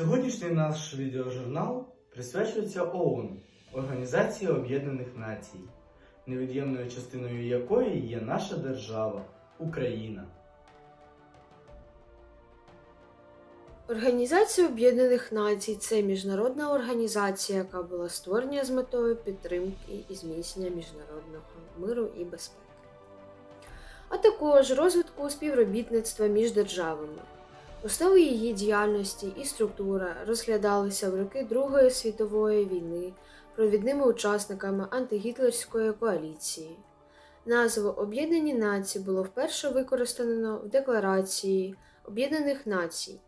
Сьогоднішній наш відеожурнал присвячується ООН Організації Об'єднаних Націй, невід'ємною частиною якої є наша держава Україна. Організація Об'єднаних Націй це міжнародна організація, яка була створена з метою підтримки і зміцнення міжнародного миру і безпеки, а також розвитку співробітництва між державами. Основи її діяльності і структура розглядалися в роки Другої світової війни провідними учасниками антигітлерської коаліції. Назву Об'єднані Нації було вперше використано в Декларації Об'єднаних Націй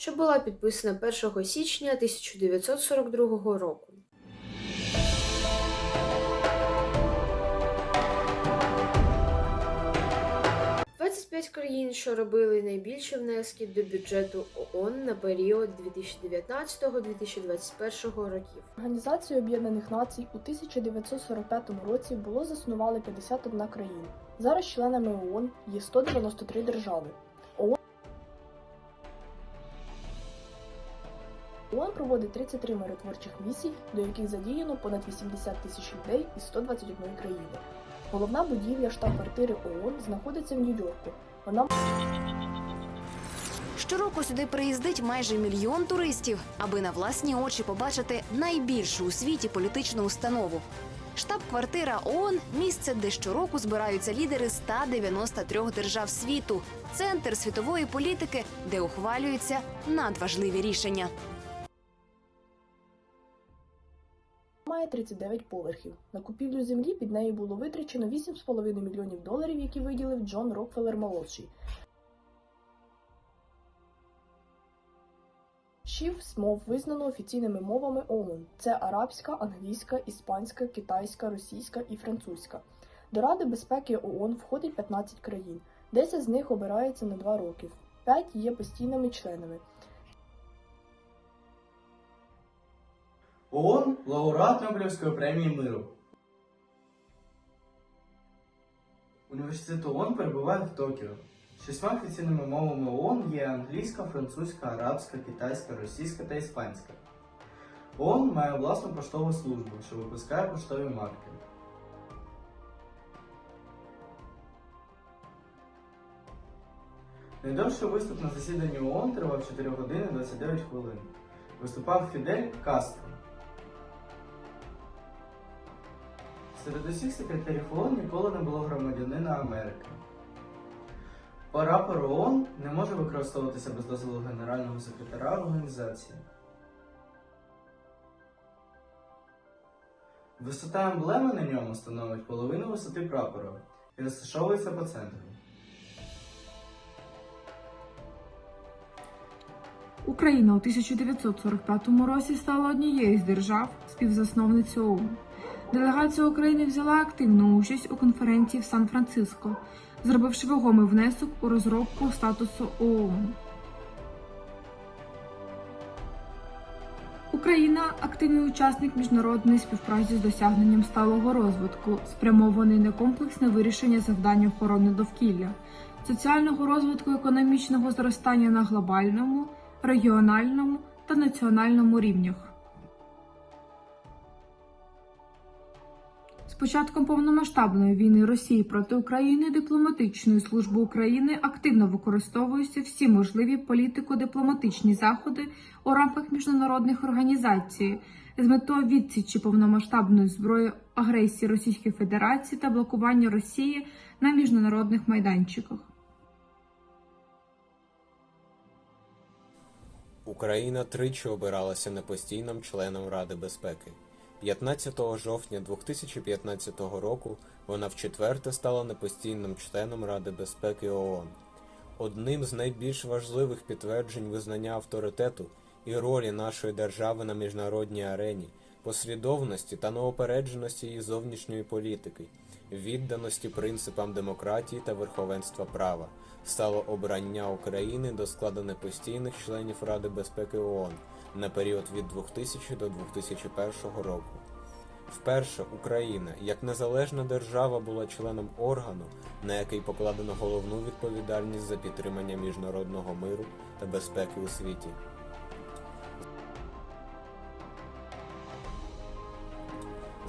що була підписана 1 січня 1942 року. «25 країн, що робили найбільші внески до бюджету ООН на період 2019-2021 років. Організацію Об'єднаних Націй у 1945 році було заснували 51 країна. Зараз членами ООН є 193 держави. ООН проводить 33 миротворчих місій, до яких задіяно понад 80 тисяч людей із 121 країни. Головна будівля штаб-квартири ООН знаходиться в Нью-Йорку. Вона Щороку сюди приїздить майже мільйон туристів, аби на власні очі побачити найбільшу у світі політичну установу. Штаб-квартира ООН – місце, де щороку збираються лідери 193 держав світу, центр світової політики, де ухвалюються надважливі рішення. 39 поверхів. На купівлю землі під нею було витрачено 8,5 мільйонів доларів, які виділив Джон Рокфеллер молодший. Шість мов визнано офіційними мовами ООН. Це арабська, англійська, іспанська, китайська, російська і французька. До Ради безпеки ООН входить 15 країн. 10 з них обираються на 2 роки. 5 є постійними членами. ООН лауреат Нобелівської премії миру. Університет ООН перебуває в Токіо. Шістьма офіційними мовами ООН є англійська, французька, арабська, китайська, російська та іспанська. ООН має власну поштову службу, що випускає поштові марки. Найдовший виступ на засіданні ООН тривав 4 години 29 хвилин. Виступав Фідель Кастро. Серед усіх секретарів ООН ніколи не було громадянина Америки. Прапор ООН не може використовуватися без дозволу генерального секретаря організації. Висота емблеми на ньому становить половину висоти прапора і розташовується по центру. Україна у 1945 році стала однією з держав співзасновниць ООН. Делегація України взяла активну участь у конференції в Сан-Франциско, зробивши вагомий внесок у розробку статусу ООН. Україна активний учасник міжнародної співпраці з досягненням сталого розвитку, спрямований на комплексне вирішення завдань охорони довкілля, соціального розвитку, економічного зростання на глобальному, регіональному та національному рівнях. Початком повномасштабної війни Росії проти України дипломатичною службою України активно використовуються всі можливі політико-дипломатичні заходи у рамках міжнародних організацій з метою відсічі повномасштабної зброї агресії Російської Федерації та блокування Росії на міжнародних майданчиках. Україна тричі обиралася непостійним членом Ради безпеки. 15 жовтня 2015 року вона вчетверте стала непостійним членом Ради безпеки ООН. Одним з найбільш важливих підтверджень визнання авторитету і ролі нашої держави на міжнародній арені, послідовності та неопередженості її зовнішньої політики, відданості принципам демократії та верховенства права, стало обрання України до складу непостійних членів Ради безпеки ООН на період від 2000 до 2001 року. Вперше Україна як незалежна держава була членом органу, на який покладено головну відповідальність за підтримання міжнародного миру та безпеки у світі.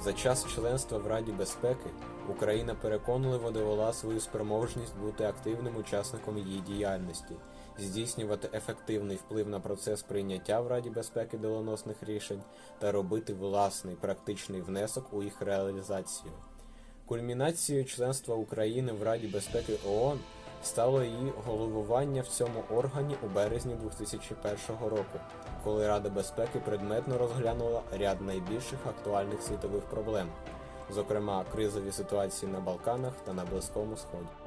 За час членства в Раді безпеки Україна переконливо довела свою спроможність бути активним учасником її діяльності здійснювати ефективний вплив на процес прийняття в Раді безпеки доленосних рішень та робити власний практичний внесок у їх реалізацію. Кульмінацією членства України в Раді безпеки ООН стало її головування в цьому органі у березні 2001 року, коли Рада безпеки предметно розглянула ряд найбільших актуальних світових проблем, зокрема кризові ситуації на Балканах та на Близькому Сході.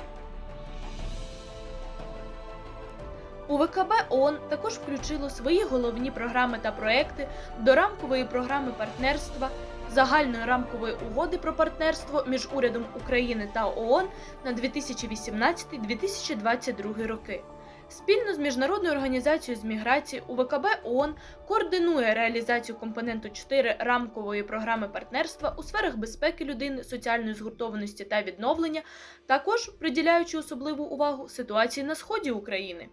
УВКБ ООН також включило свої головні програми та проекти до рамкової програми партнерства, загальної рамкової угоди про партнерство між урядом України та ООН на 2018-2022 роки. Спільно з Міжнародною організацією з міграції УВКБ ООН координує реалізацію компоненту 4 рамкової програми партнерства у сферах безпеки людини, соціальної згуртованості та відновлення, також приділяючи особливу увагу ситуації на сході України.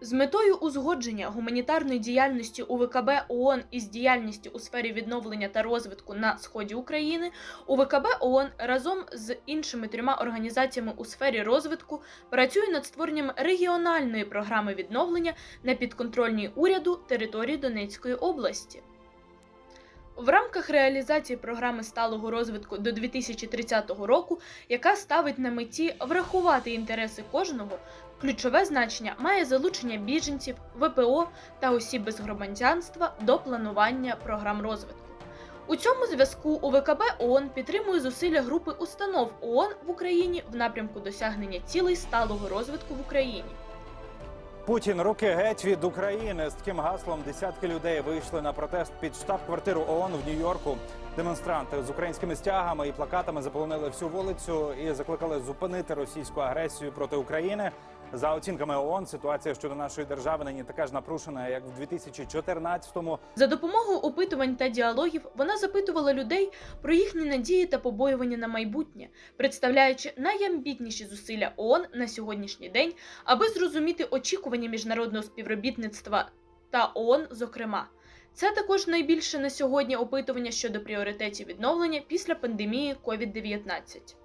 З метою узгодження гуманітарної діяльності УВКБ ООН із діяльністю у сфері відновлення та розвитку на сході України, УВКБ ООН разом з іншими трьома організаціями у сфері розвитку працює над створенням регіональної програми відновлення на підконтрольній уряду території Донецької області. В рамках реалізації програми сталого розвитку до 2030 року, яка ставить на меті врахувати інтереси кожного, ключове значення має залучення біженців, ВПО та осіб без громадянства до планування програм розвитку. У цьому зв'язку УВКБ ООН підтримує зусилля групи установ ООН в Україні в напрямку досягнення цілей сталого розвитку в Україні. Путін руки геть від України з таким гаслом десятки людей вийшли на протест під штаб-квартиру ООН в Нью-Йорку. Демонстранти з українськими стягами і плакатами заполонили всю вулицю і закликали зупинити російську агресію проти України. За оцінками ООН, ситуація щодо нашої держави нині така ж напрушена, як в 2014-му. За допомогою опитувань та діалогів вона запитувала людей про їхні надії та побоювання на майбутнє, представляючи найамбітніші зусилля ООН на сьогоднішній день, аби зрозуміти очікування міжнародного співробітництва та ООН, зокрема. Це також найбільше на сьогодні опитування щодо пріоритетів відновлення після пандемії COVID-19.